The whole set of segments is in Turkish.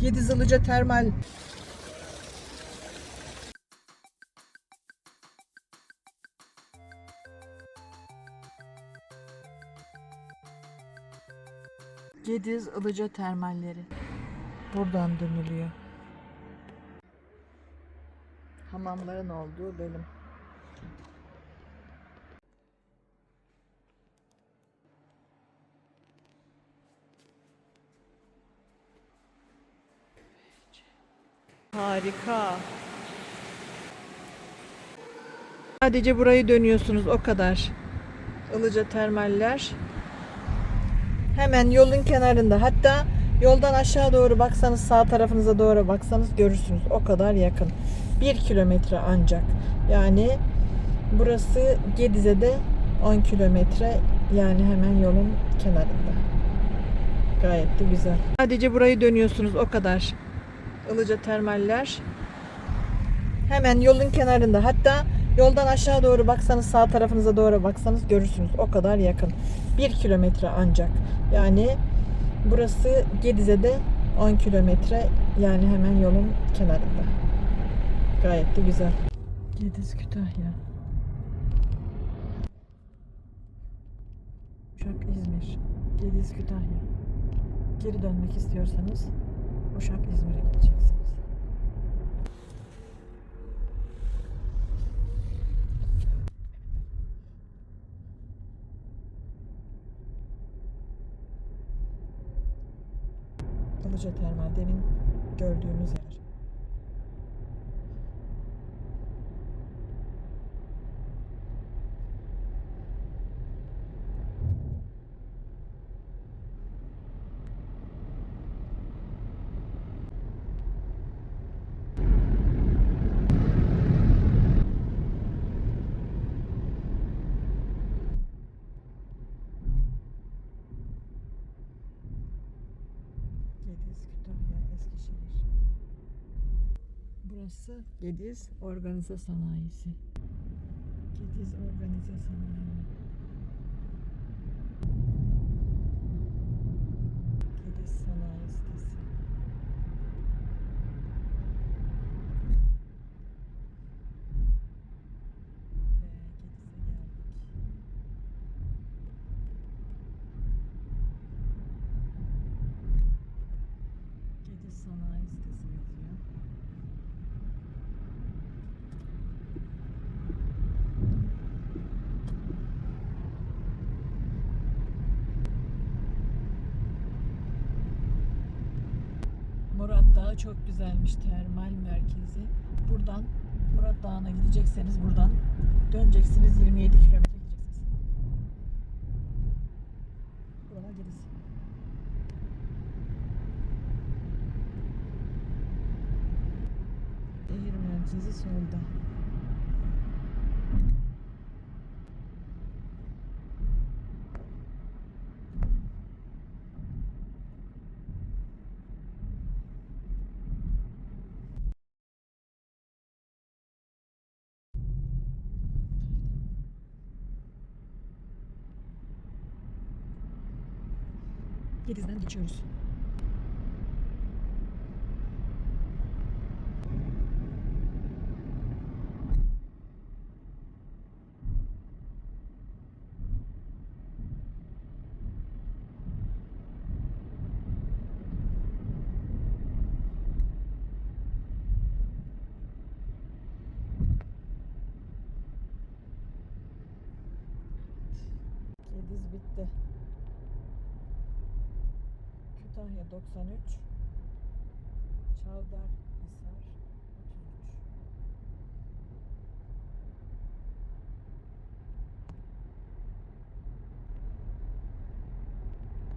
Gediz Ilıca Termal Gediz Ilıca Termalleri. Buradan dönülüyor. Hamamların olduğu bölüm. Harika. Sadece burayı dönüyorsunuz o kadar. Ilıca termaller. Hemen yolun kenarında. Hatta yoldan aşağı doğru baksanız sağ tarafınıza doğru baksanız görürsünüz. O kadar yakın. Bir kilometre ancak. Yani burası Gediz'e de 10 kilometre. Yani hemen yolun kenarında. Gayet de güzel. Sadece burayı dönüyorsunuz o kadar. Ilıca termaller. Hemen yolun kenarında. Hatta yoldan aşağı doğru baksanız sağ tarafınıza doğru baksanız görürsünüz. O kadar yakın. Bir kilometre ancak. Yani burası Gediz'e de 10 kilometre. Yani hemen yolun kenarında. Gayet de güzel. Gediz Kütahya. Uşak İzmir. Gediz Kütahya. Geri dönmek istiyorsanız Uşak İzmir'e gideceksiniz. Ilıca Termal demin gördüğümüz yer. Gediz, Kütahya, Eskişehir. Burası Gediz Organize Sanayisi. Gediz Organize Sanayi. Gediz Sanayi Sitesi. Ve Gediz'e geldik. Gediz Sanayi Sitesi yazıyor. Çok güzelmiş termal merkezi. Buradan Murat Dağı'na gidecekseniz buradan döneceksiniz 27 kilometre gideceksiniz. Buralar Gediz. Şehir merkezi solda. Gediz'den geçiyoruz. Gediz bitti. Kütahya 93. Çavdar Hisar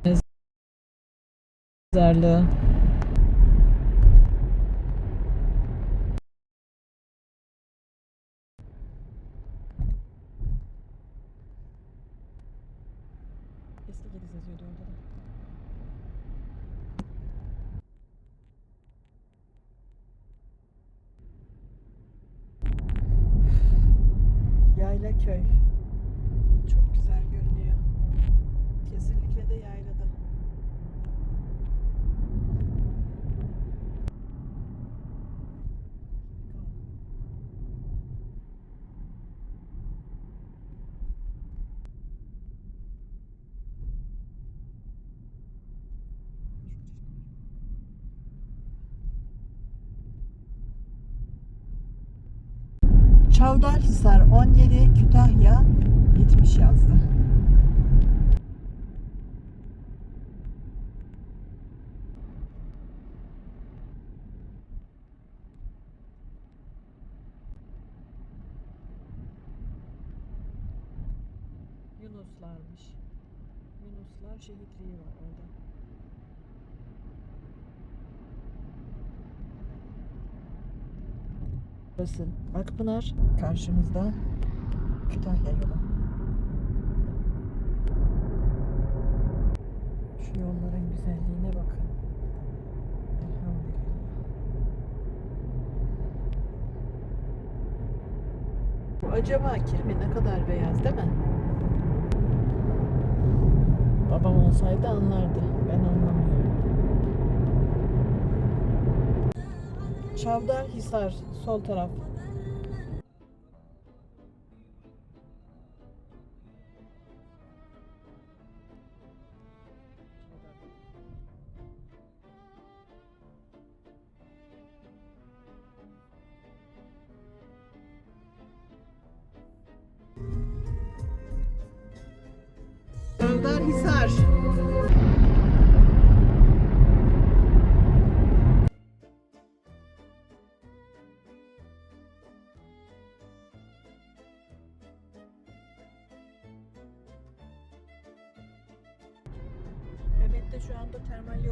33. Mezarlığı. Eski Gediz yazıyordu orada da. Yayla köy. Çok güzel görünüyor. Kesinlikle de yaylada. Çavdarhisar 17, Kütahya 70 yazdı. Yunuslarmış. Yunuslar şehitliği var orada. Burası Akpınar. Karşımızda Kütahya yolu. Şu yolların güzelliğine bakın. Acaba kirmi ne kadar beyaz değil mi? Babam olsaydı anlardı. Ben anlamıyorum. Çavdarhisar sol taraf. Çavdarhisar. Mehmet'te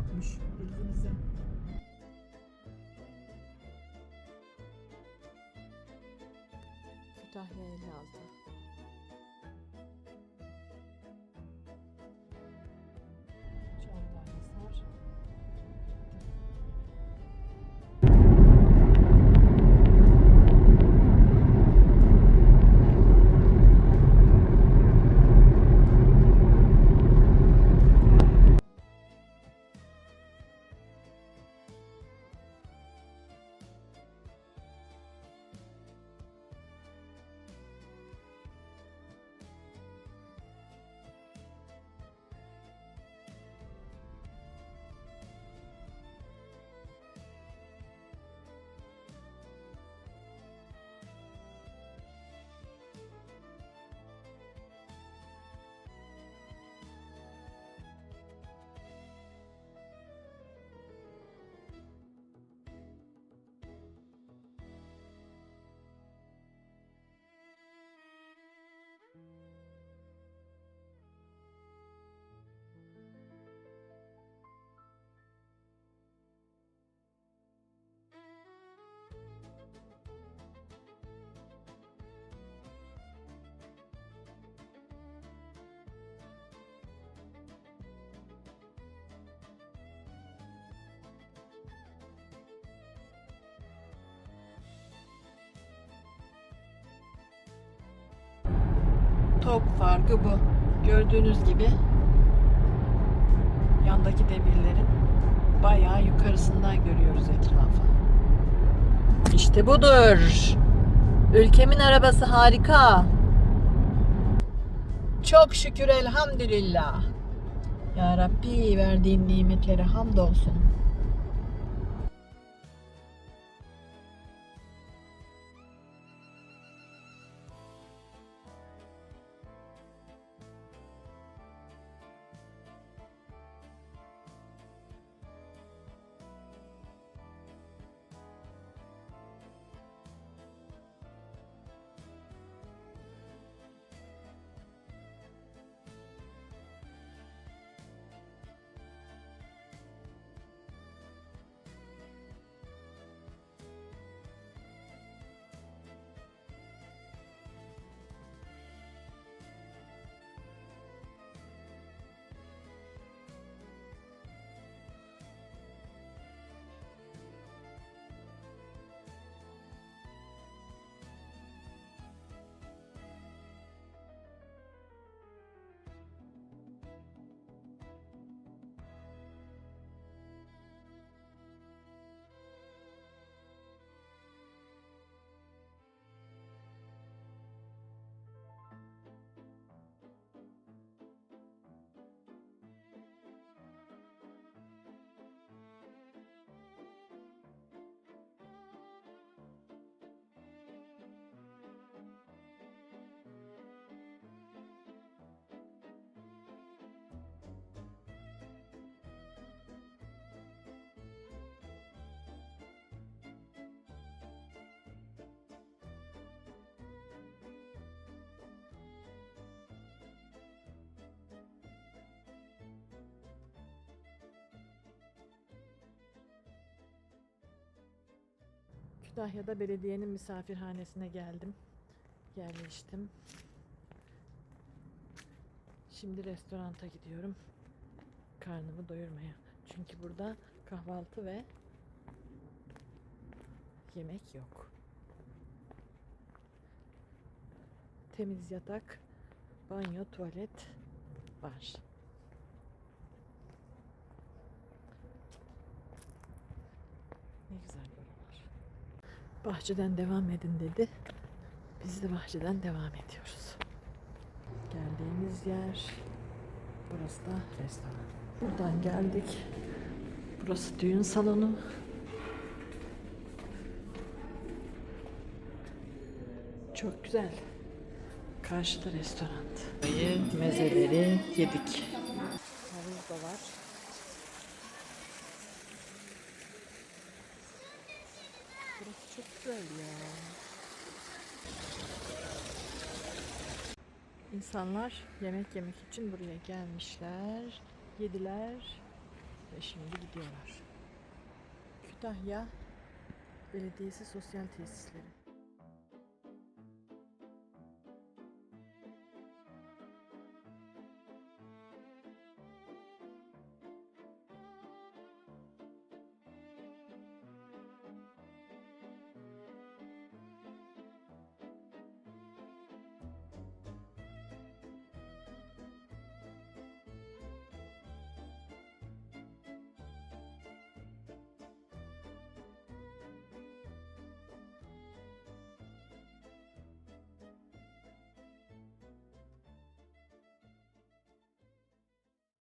yokmuş bilginize. Kütahya 56. Tok farkı bu. Gördüğünüz gibi yandaki demirlerin bayağı yukarısından görüyoruz etrafı. İşte budur. Ülkemin arabası harika. Çok şükür elhamdülillah. Ya Rabbi verdiğin nimetlere hamdolsun. Kütahya'da belediyenin misafirhanesine geldim. Yerleştim. Şimdi restoranta gidiyorum. Karnımı doyurmaya. Çünkü burada kahvaltı ve yemek yok. Temiz yatak, banyo, tuvalet var. Ne güzel. Bahçeden devam edin dedi. Biz de bahçeden devam ediyoruz. Geldiğimiz yer burası da restoran. Buradan geldik. Burası düğün salonu. Çok güzel. Karşıda restoran. Mezeleri yedik. Havuz da var. Burası çok güzel ya. İnsanlar yemek yemek için buraya gelmişler, yediler ve şimdi gidiyorlar. Kütahya Belediyesi Sosyal Tesisleri.